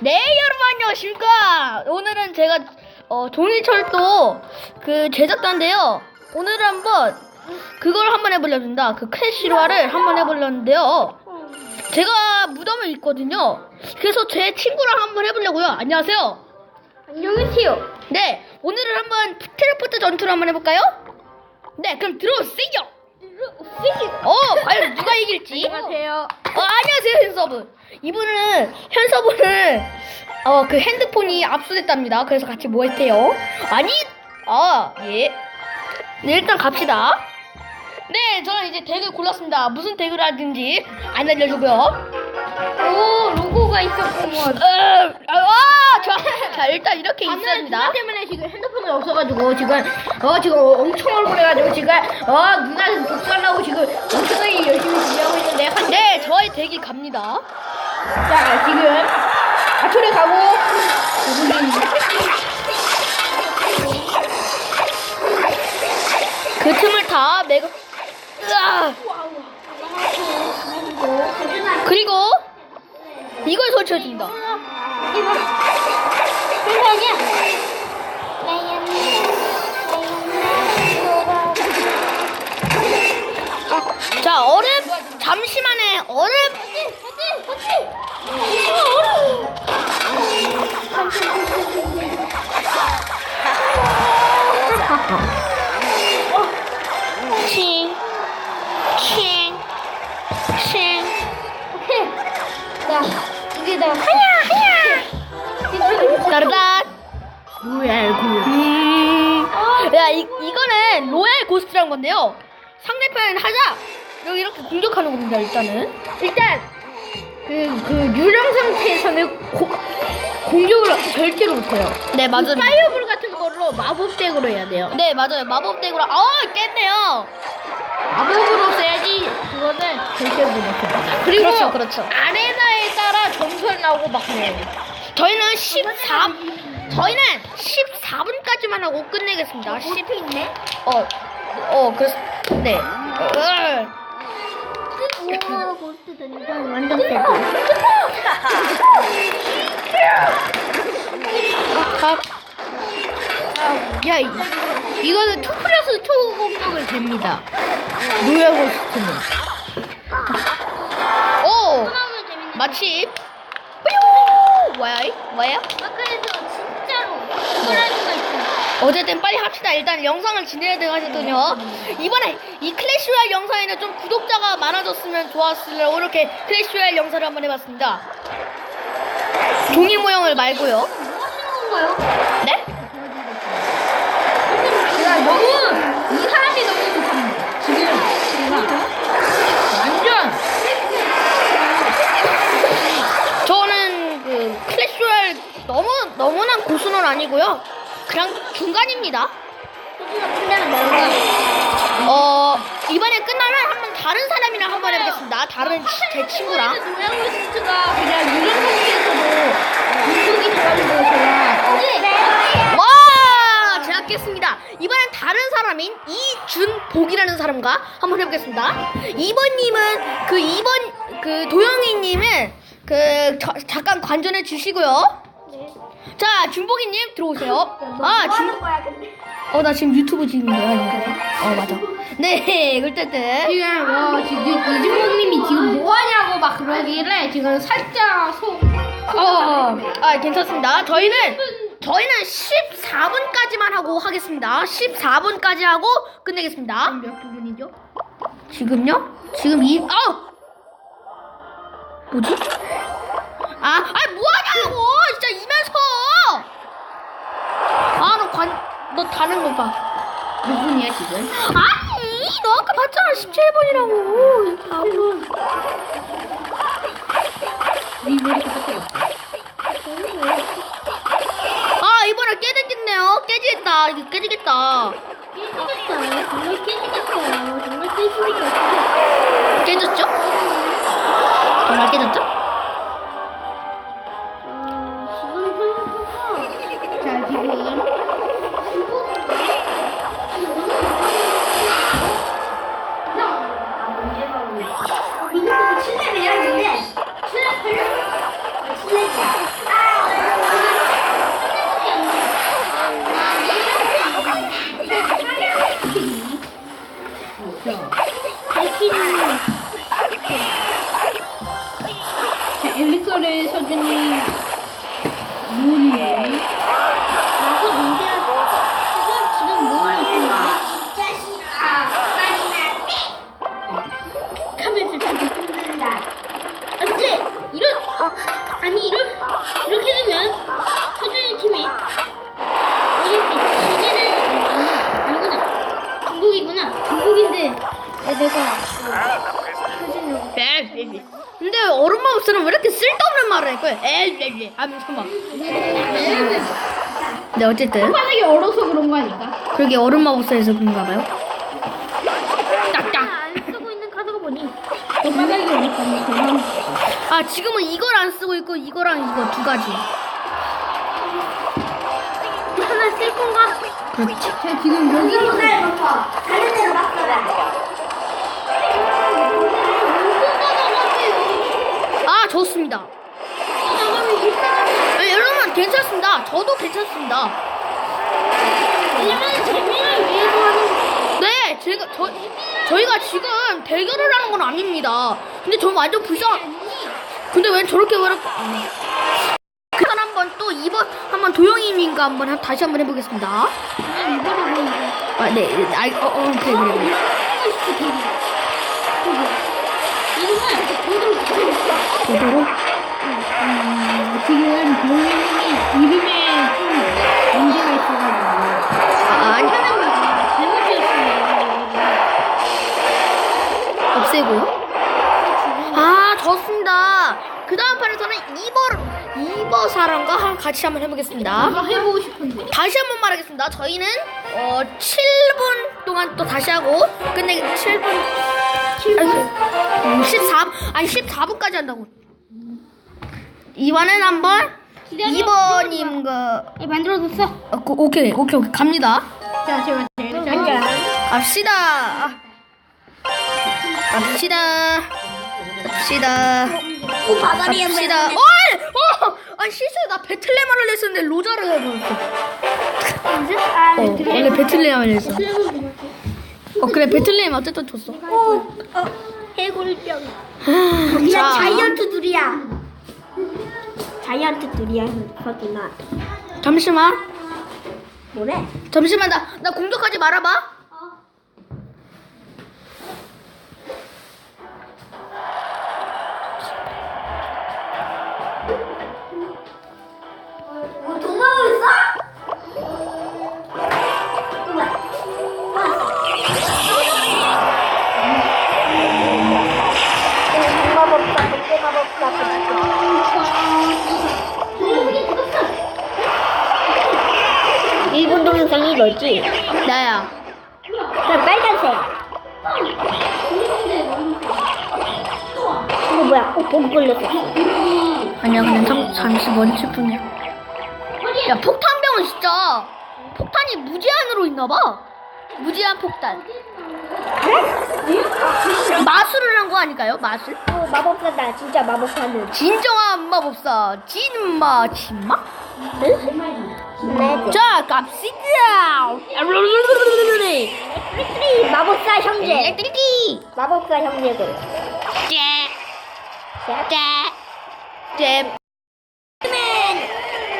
네 여러분 안녕하십니까? 오늘은 제가 어, 종이철도 그 제작자인데요. 오늘은 한번 그걸 한번 해보려 합니다. 그 크래시로아를 한번 해보려는데요. 제가 무덤에 있거든요. 그래서 제 친구랑 한번 해보려고요. 안녕하세요. 안녕하세요. 네 오늘은 한번 텔레포트 전투를 한번 해볼까요? 네 그럼 들어오세요. 어 과연 누가 이길지? 안녕하세요. 어, 안녕하세요, 현서분. 이분은, 현서분은, 어, 그 핸드폰이 압수됐답니다. 그래서 같이 뭐 했대요? 아니, 아, 예. 네, 일단 갑시다. 네, 저는 이제 덱을 골랐습니다. 무슨 덱을 하든지 안 알려주고요. 오 로고가 있었구먼. 어, 아, 자, 자, 일단 이렇게 있습니다. 누나 때문에 지금 핸드폰이 없어가지고 지금 어 지금 엄청 얼굴해가지고 지금 어 누나 복수하려고 지금 엄청나게 열심히 준비하고 있는데 한- 네, 저의 덱이 갑니다. 자 지금 아초리 가고 그 틈을 다 매고, 이걸 설치해줍니다. 자, 얼음, 잠시만에, 얼음, 칭, 이게 다 하야 하야 따르다. 로얄 구 음. 야, 이, 이거는 로얄 고스트란 건데요. 상대편 하자. 여기 이렇게 공격하는 겁니다, 일단은. 일단 그, 그 유령 상태에서는 고, 공격을 절대로 못해요. 네, 맞아요. 파이어볼 같은 걸로 마법 덱으로 해야 돼요. 네, 맞아요. 마법 덱으로. 아, 깼네요. 마법으로 써야지 그거는 절대로 못해요. 그리고 그렇죠, 그렇죠. 아레나에 따라 점수가 나오고 막 그래요. 저희는 14, 저희는 14분까지만 하고 끝내겠습니다. 10, 있네? 어, 어, 그래서, 네. 어, 우와, 고스트 던전 완전 세다. 각, 야, 이, 이거는 투 플러스 투 공격을 됩니다. 노야 고 스트는. 오! 마침, 뾰! 뭐야, 이? 뭐야? 아까에서 진짜로 호랑이가 있어. 어쨌든 빨리 합시다. 일단 영상을 진행해야 되거든요. 이번에 이 클래시 로얄 영상에는 좀 구독자가 많아졌으면 좋았으려고 이렇게 클래시 로얄 영상을 한번 해봤습니다. 종이 모형을 말고요. 아니고요. 그냥 중간입니다. 어 이번에 끝나면 한번 다른 사람이랑 한번 해보겠습니다. 다른 치- 제 친구랑. 와 제가 깼습니다. 이번엔 다른 사람인 이준복이라는 사람과 한번 해보겠습니다. 2번님은 그 2번 그 도영이님은 그 저- 잠깐 관전해 주시고요. 자 준복이님 들어오세요. 아 준 거야, 근데? 어, 나 지금 유튜브 거야, 이거. 어, 맞아. 네, 그때때. 지금 어 지금 이준목님이 지금 뭐 하냐고 막 그러길래 지금 살짝 속 어, 아, 괜찮습니다. 저희는, 저희는 14분까지만 하고 하겠습니다. 14분까지 하고 끝내겠습니다. 몇 부분이죠? 지금요? 지금 이, 어! 뭐지? 아, 아, 뭐 하냐고! 진짜 이면서! 관, 너 다른 거 봐. 몇 분이야 지금? 아니, 너 아까 봤잖아. 17분이라고. 바보. 네 머리 똑같아. 아 이번에 깨지겠네요 깨지겠다 이거 깨지겠다 깨지겠다. 정말 깨지겠다. 정말 깨지겠다. 깨졌죠? 정말 깨졌죠? 아니 이런 이렇게 되면 서준이 팀이 올림픽 시제는 아니구나 중국이구나 중국인데 내가 근데 얼음마우스는 왜 이렇게 쓸데없는 말을 할 거야? 에이, 하면서 막. 네, 어쨌든. 바닥이 얼어서 그런 거 아닐까? 그러게 얼음마우스에서 그런가 봐요. 딱딱. 안 쓰고 있는 카드가 뭐니? 바닥이 얼니까 그냥 아, 지금은 이걸 안 쓰고 있고, 이거랑 이거 두 가지. 하나 쓸 건가? 그렇지. 제가 지금 여기로 아, 좋습니다. 네, 여러분, 괜찮습니다. 저도 괜찮습니다. 왜냐면 재미를 위해서 하는 네, 제가, 저, 저희가 지금 대결을 하는 건 아닙니다. 근데 저 완전 불쌍, 근데 왜 저렇게 아. 그간 한번 또 이번, 한번 도영이님과 한번 한- 다시 한번 해보겠습니다. 그냥 이거라고 이거. 아, 네, 네, 아, 어, 어, 그래, 그래, 그래. 도도로? 음, 지금 도현이 이름에 이버 사람과 한- 같이 한번 해보겠습니다. 이거 해보고 싶은데. 다시 한번 말하겠습니다. 저희는 어 7분 동안 또 다시 하고 근데 7분 7분 14 아니 14분까지 한다고. 이번엔 한번 기다려. 2번님과 예, 만들어뒀어. 어, 그, 오케이 오케이 오케이 갑니다. 자, 제가 제가 갑시다. 아. 갑시다. 갑시다. 오, 바다리 갑시다. 어! 어! 아니 실수로 나 베틀레헴을 했었는데 로자를 해버렸어. 아, 어, 원래 베틀레헴을 했어. 어 그래 베틀레헴 어쨌든 줬어. 해골병. 자, 자이언트 둘이야. 자이언트 둘이야, 서준아. 잠시만. 뭐래? 잠시만 나 나 공격하지 말아봐. 일본 동영상이 이거지? 나야. 그럼 빨간색. 이거 뭐야? 어, 보기 걸렸어. 아니야 그냥 잠, 잠시 먼지 뿐이야. 야 폭탄병은 진짜 폭탄이 무제한으로 있나봐. 무제한 폭탄. 마술을 한 거 아닐까요? 마술? 어, 마법사다. 진짜 마법사는. 진정한 마법사 진마 진마? 네. 자 갑시다. 프리프리 마법사 형제. 일렉트리키. 마법사 형제들. 잽. 잽.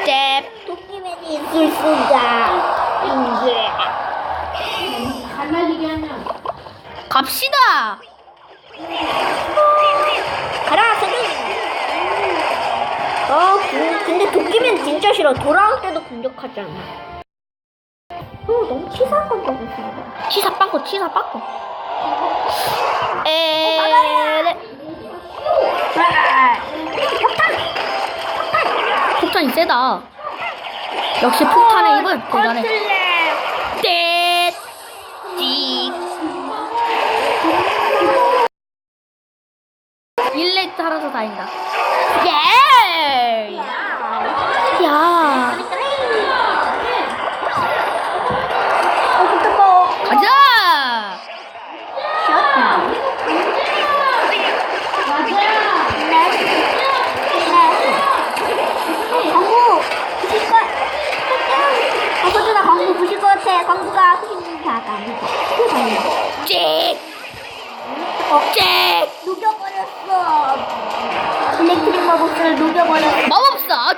잽. 도끼맨이 있을 수가. 인제. 갈라지게 하면. 갑시다. 가라. 어, 근- 근데 도끼맨 진짜 싫어. 돌아올 때도 공격하잖아. 어, 너무 치사한 건 너무 싫어. 치사 빵꾸 치사 빵꾸. 에. 폭탄이 세다. 역시 폭탄의 입은 대단해. 가자!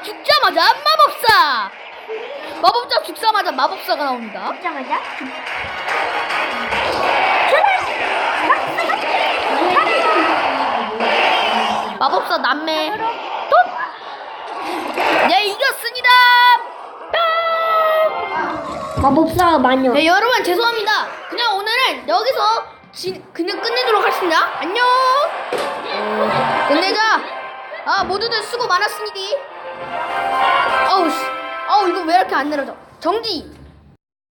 죽자마자 죽자마자 마법사가 나옵니다. 먹자마자 마법사 남매. 또 네, 이겼습니다. 마법사 마녀. 네, 여러분 죄송합니다. 그냥 오늘은 여기서 지, 그냥 끝내도록 하겠습니다. 안녕! 끝내자. 아 모두들 수고 많았으니 어우 씨. 어우 이거 왜 이렇게 안 내려져? 정지